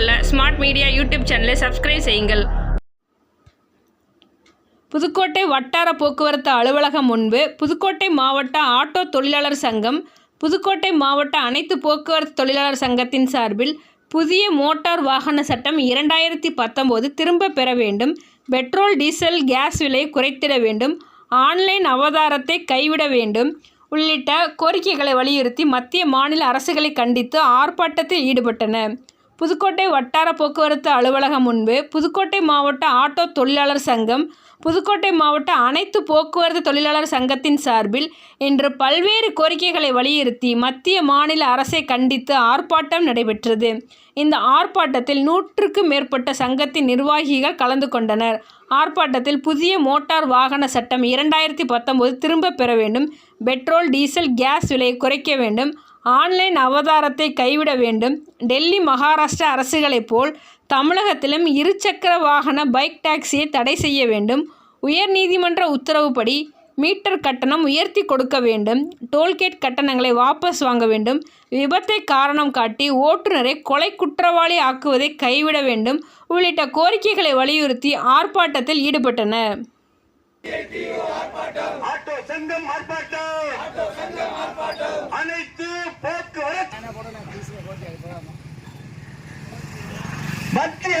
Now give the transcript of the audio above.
கொள்ள smart media YouTube சேனலை subscribe செய்யுங்கள். புதுக்கோட்டை வட்டார போக்குவரத்து அலுவலகம் முன்பு புதுக்கோட்டை மாவட்ட ஆட்டோ தொழிலாளர் சங்கம் புதுக்கோட்டை மாவட்ட அனைத்து போக்குவரத்து தொழிலாளர் சங்கத்தின் சார்பில் புதிய மோட்டார் வாகன சட்டம் இரண்டாயிரத்தி பத்தொம்போது திரும்ப பெற வேண்டும் பெட்ரோல் டீசல் கேஸ் விலை குறைத்திட வேண்டும் ஆன்லைன் அவதாரத்தை கைவிட வேண்டும் உள்ளிட்ட கோரிக்கைகளை வலியுறுத்தி மத்திய மாநில அரசுகளை கண்டித்து ஆர்ப்பாட்டத்தில் ஈடுபட்டன புதுக்கோட்டை வட்டார போக்குவரத்து அலுவலகம் முன்பு புதுக்கோட்டை மாவட்ட ஆட்டோ தொழிலாளர் சங்கம் புதுக்கோட்டை மாவட்ட அனைத்து போக்குவரத்து தொழிலாளர் சங்கத்தின் சார்பில் இன்று பல்வேறு கோரிக்கைகளை வலியுறுத்தி மத்திய மாநில அரசை கண்டித்து ஆர்ப்பாட்டம் நடைபெற்றது. இந்த ஆர்ப்பாட்டத்தில் நூற்றுக்கும் மேற்பட்ட சங்கத்தின் நிர்வாகிகள் கலந்து கொண்டனர். ஆர்ப்பாட்டத்தில் புதிய மோட்டார் வாகன சட்டம் இரண்டாயிரத்தி பத்தொம்போது திரும்ப பெற வேண்டும் பெட்ரோல் டீசல் கேஸ் விலையை குறைக்க வேண்டும் ஆன்லைன் அவதாரத்தை கைவிட வேண்டும். டெல்லி மகாராஷ்டிரா அரசுகளைப் போல் தமிழகத்திலும் இருசக்கர வாகன பைக் டாக்ஸியை தடை செய்ய வேண்டும். உயர்நீதிமன்ற உத்தரவுப்படி மீட்டர் கட்டணம் உயர்த்தி கொடுக்க வேண்டும். டோல்கேட் கட்டணங்களை வாபஸ் வாங்க வேண்டும். விபத்தை காரணம் காட்டி ஓட்டுநரை கொலை குற்றவாளி ஆக்குவதை கைவிட வேண்டும். உள்ளிட்ட கோரிக்கைகளை வலியுறுத்தி ஆர்ப்பாட்டத்தில் ஈடுபட்டனர் ஆட்டோ சங்கம் ஆர்ப்பாட்டம் அனைத்து போக்குவரத்து மத்திய